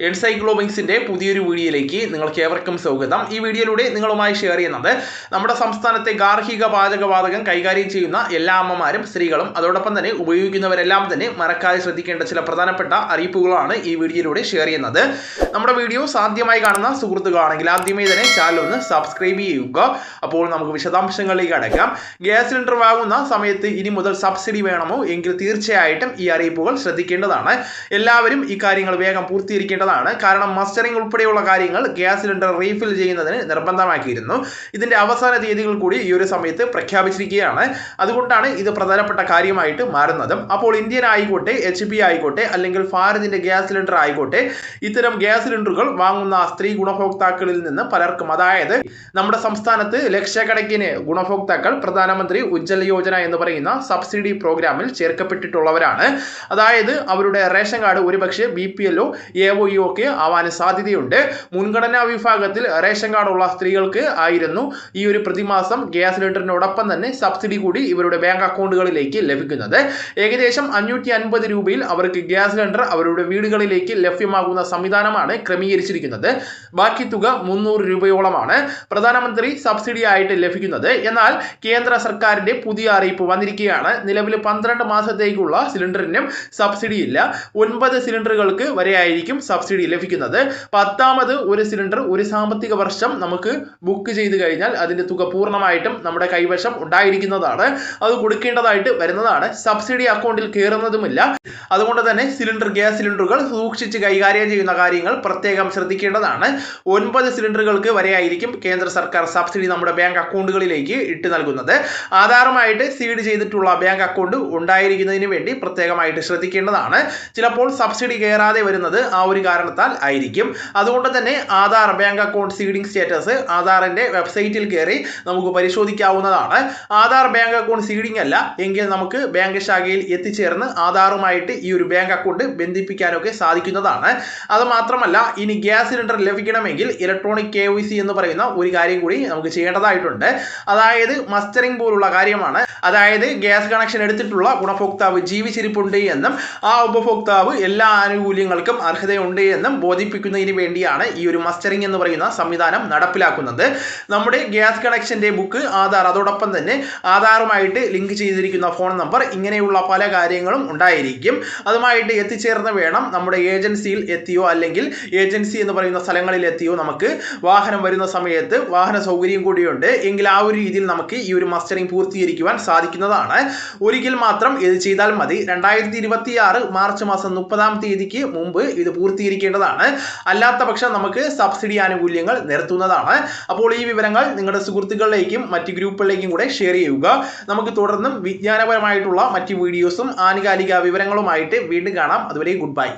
എൻസൈക്ലോബിങ്സിന്റെ പുതിയൊരു വീഡിയോയിലേക്ക് നിങ്ങൾക്ക് ഏവർക്കും സ്വാഗതം. ഈ വീഡിയോയിലൂടെ നിങ്ങളുമായി ഷെയർ ചെയ്യുന്നത് നമ്മുടെ സംസ്ഥാനത്തെ ഗാർഹിക പാചകവാതകം കൈകാര്യം ചെയ്യുന്ന എല്ലാ അമ്മമാരും സ്ത്രീകളും അതോടൊപ്പം തന്നെ ഉപയോഗിക്കുന്നവരെല്ലാം തന്നെ മറക്കാതെ ശ്രദ്ധിക്കേണ്ട ചില പ്രധാനപ്പെട്ട അറിയിപ്പുകളാണ് ഈ വീഡിയോയിലൂടെ ഷെയർ ചെയ്യുന്നത്. നമ്മുടെ വീഡിയോ സാധ്യമായി കാണുന്ന സുഹൃത്തുക്കളാണെങ്കിൽ ആദ്യമേ തന്നെ ചാനൽ ഒന്ന് സബ്സ്ക്രൈബ് ചെയ്യുക. അപ്പോൾ നമുക്ക് വിശദാംശങ്ങളിലേക്ക് അടക്കാം. ഗ്യാസ് സിലിണ്ടർ വാങ്ങുന്ന സമയത്ത് ഇനി മുതൽ സബ്സിഡി വേണമോ? എങ്കിൽ തീർച്ചയായിട്ടും ഈ അറിയിപ്പുകൾ ശ്രദ്ധിക്കേണ്ടതാണ്. എല്ലാവരും ഈ കാര്യങ്ങൾ വേഗം പൂർത്തീകരിക്കേണ്ടതാണ് കാരണം മസ്റ്ററിംഗ് ഉൾപ്പെടെയുള്ള കാര്യങ്ങൾ ഗ്യാസ് സിലിണ്ടർ റീഫിൽ ചെയ്യുന്നതിന് നിർബന്ധമാക്കിയിരുന്നു. ഇതിന്റെ അവസാന തീയതികൾ കൂടി ഈ ഒരു സമയത്ത് പ്രഖ്യാപിച്ചിരിക്കുകയാണ്. അതുകൊണ്ടാണ് ഇത് പ്രധാനപ്പെട്ട കാര്യമായിട്ട് മാറുന്നതും. അപ്പോൾ ഇന്ത്യൻ ആയിക്കോട്ടെ എച്ച് പി ആയിക്കോട്ടെ അല്ലെങ്കിൽ ഭാരതിന്റെ ഗ്യാസ് സിലിണ്ടർ ആയിക്കോട്ടെ ഇത്തരം ഗ്യാസ് സിലിണ്ടറുകൾ വാങ്ങുന്ന സ്ത്രീ ഗുണഭോക്താക്കളിൽ നിന്ന് പലർക്കും അതായത് നമ്മുടെ സംസ്ഥാനത്ത് ലക്ഷക്കണക്കിന് ഗുണഭോക്താക്കൾ പ്രധാനമന്ത്രി ഉജ്ജല യോജന എന്ന് പറയുന്ന സബ്സിഡി പ്രോഗ്രാമിൽ ചേർക്കപ്പെട്ടിട്ടുള്ളവരാണ്. അതായത് അവരുടെ റേഷൻ കാർഡ് ഒരുപക്ഷെ ബി പി എല്ലോ എ ഒക്കെ ആവാൻ സാധ്യതയുണ്ട്. മുൻഗണനാ വിഭാഗത്തിൽ റേഷൻ കാർഡുള്ള സ്ത്രീകൾക്ക് ആയിരുന്നു ഈ ഒരു പ്രതിമാസം ഗ്യാസ് സിലിണ്ടറിനോടൊപ്പം തന്നെ സബ്സിഡി കൂടി ഇവരുടെ ബാങ്ക് അക്കൗണ്ടുകളിലേക്ക് ലഭിക്കുന്നത്. ഏകദേശം അഞ്ഞൂറ്റി അൻപത് രൂപയിൽ അവർക്ക് ഗ്യാസ് സിലിണ്ടർ അവരുടെ വീടുകളിലേക്ക് ലഭ്യമാകുന്ന സംവിധാനമാണ് ക്രമീകരിച്ചിരിക്കുന്നത്. ബാക്കി തുക മുന്നൂറ് രൂപയോളമാണ് പ്രധാനമന്ത്രി സബ്സിഡി ആയിട്ട് ലഭിക്കുന്നത്. എന്നാൽ കേന്ദ്ര സർക്കാരിന്റെ പുതിയ അറിയിപ്പ് വന്നിരിക്കുകയാണ് നിലവിൽ പന്ത്രണ്ട് മാസത്തേക്കുള്ള സിലിണ്ടറിനും സബ്സിഡി ഇല്ല. ഒൻപത് സിലിണ്ടറുകൾക്ക് വരെ ആയിരിക്കും സബ്സിഡി ലഭിക്കുന്നത്. പത്താമത് ഒരു സിലിണ്ടർ ഒരു സാമ്പത്തിക വർഷം നമുക്ക് ബുക്ക് ചെയ്ത് കഴിഞ്ഞാൽ അതിന്റെ തുക പൂർണമായിട്ടും നമ്മുടെ കൈവശം ഉണ്ടായിരിക്കുന്നതാണ്. അത് കൊടുക്കേണ്ടതായിട്ട് വരുന്നതാണ്. സബ്സിഡി അക്കൗണ്ടിൽ കയറുന്നതുമില്ല അതുകൊണ്ട് തന്നെ സിലിണ്ടർ ഗ്യാസ് സിലിണ്ടറുകൾ സൂക്ഷിച്ച് കൈകാര്യം ചെയ്യുന്ന കാര്യങ്ങൾ പ്രത്യേകം ശ്രദ്ധിക്കേണ്ടതാണ്. ഒൻപത് സിലിണ്ടറുകൾക്ക് വരെ ആയിരിക്കും കേന്ദ്ര സർക്കാർ സബ്സിഡി നമ്മുടെ ബാങ്ക് അക്കൗണ്ടുകളിലേക്ക് ഇട്ട് നൽകുന്നത്. ആധാറുമായിട്ട് സീഡ് ചെയ്തിട്ടുള്ള ബാങ്ക് അക്കൗണ്ട് ഉണ്ടായിരിക്കുന്നതിന് വേണ്ടി പ്രത്യേകമായിട്ട് ശ്രദ്ധിക്കേണ്ടതാണ്. ചിലപ്പോൾ സബ്സിഡി കയറാതെ വരുന്നത് ആ ഒരു കാരണത്താൽ ആയിരിക്കും. അതുകൊണ്ട് തന്നെ Aadhaar bank account seeding status ആധാറിന്റെ വെബ്സൈറ്റിൽ കയറി നമുക്ക് പരിശോധിക്കാവുന്നതാണ്. ആധാർ ബാങ്ക് അക്കൗണ്ട് സീഡിംഗ് അല്ല. എങ്കിൽ നമുക്ക് ബാങ്ക് ശാഖയിൽ എത്തിച്ചേർന്ന് ആധാറുമായിട്ട് ഈ ഒരു ബാങ്ക് അക്കൗണ്ട് ബന്ധിപ്പിക്കാനൊക്കെ സാധിക്കുന്നതാണ്. അത് മാത്രമല്ല ഇനി ഗ്യാസ് സിലിണ്ടർ ലഭിക്കണമെങ്കിൽ ഇലക്ട്രോണിക് കെ എന്ന് പറയുന്ന ഒരു കാര്യം കൂടി നമുക്ക് ചെയ്യേണ്ടതായിട്ടുണ്ട്. അതായത് മസ്റ്ററിംഗ് പോലുള്ള കാര്യമാണ്. അതായത് ഗ്യാസ് കണക്ഷൻ എടുത്തിട്ടുള്ള ഗുണഭോക്താവ് ജീവിച്ചിരിപ്പുണ്ട് എന്നും ആ ഉപഭോക്താവ് എല്ലാ ആനുകൂല്യങ്ങൾക്കും അർഹതയുണ്ട് എന്നും ബോധിപ്പിക്കുന്നതിന് വേണ്ടിയാണ് ഈ ഒരു മസ്റ്ററിംഗ് എന്ന് പറയുന്ന സംവിധാനം നടപ്പിലാക്കുന്നത്. നമ്മുടെ ഗ്യാസ് കണക്ഷന്റെ ബുക്ക് ആധാർ അതോടൊപ്പം തന്നെ ആധാറുമായിട്ട് ലിങ്ക് ചെയ്തിരിക്കുന്ന ഫോൺ നമ്പർ ഇങ്ങനെയുള്ള പല കാര്യങ്ങളും ഉണ്ടായിരിക്കും. അതുമായിട്ട് എത്തിച്ചേർന്ന് വേണം നമ്മുടെ ഏജൻസിയിൽ എത്തിയോ അല്ലെങ്കിൽ ഏജൻസി എന്ന് പറയുന്ന സ്ഥലങ്ങളിൽ എത്തിയോ നമുക്ക് വാഹനം വരുന്ന സമയത്ത് വാഹന സൗകര്യം കൂടിയുണ്ട്. എങ്കിൽ ആ ഒരു രീതിയിൽ നമുക്ക് ഈ ഒരു മസ്റ്ററിംഗ് പൂർത്തീകരിക്കുവാൻ സാധിക്കുന്നതാണ്. ഒരിക്കൽ മാത്രം ഇത് ചെയ്താൽ മതി. രണ്ടായിരത്തി മാർച്ച് മാസം മുപ്പതാം തീയതിക്ക് മുമ്പ് ഇത് പൂർത്തീകരിക്കേണ്ടതാണ് അല്ലാത്ത പക്ഷം നമുക്ക് സബ്സിഡി ആനുകൂല്യങ്ങൾ നിർത്തുന്നതാണ് അപ്പോൾ ഈ വിവരങ്ങൾ നിങ്ങളുടെ സുഹൃത്തുക്കളിലേക്കും മറ്റ് ഗ്രൂപ്പുകളിലേക്കും കൂടെ ഷെയർ ചെയ്യുക. നമുക്ക് തുടർന്നും വിജ്ഞാനപരമായിട്ടുള്ള മറ്റ് വീഡിയോസും ആനുകാലിക വിവരങ്ങളുമായിട്ട് വീണ്ടും കാണാം. അതുവരെ ഗുഡ് ബൈ.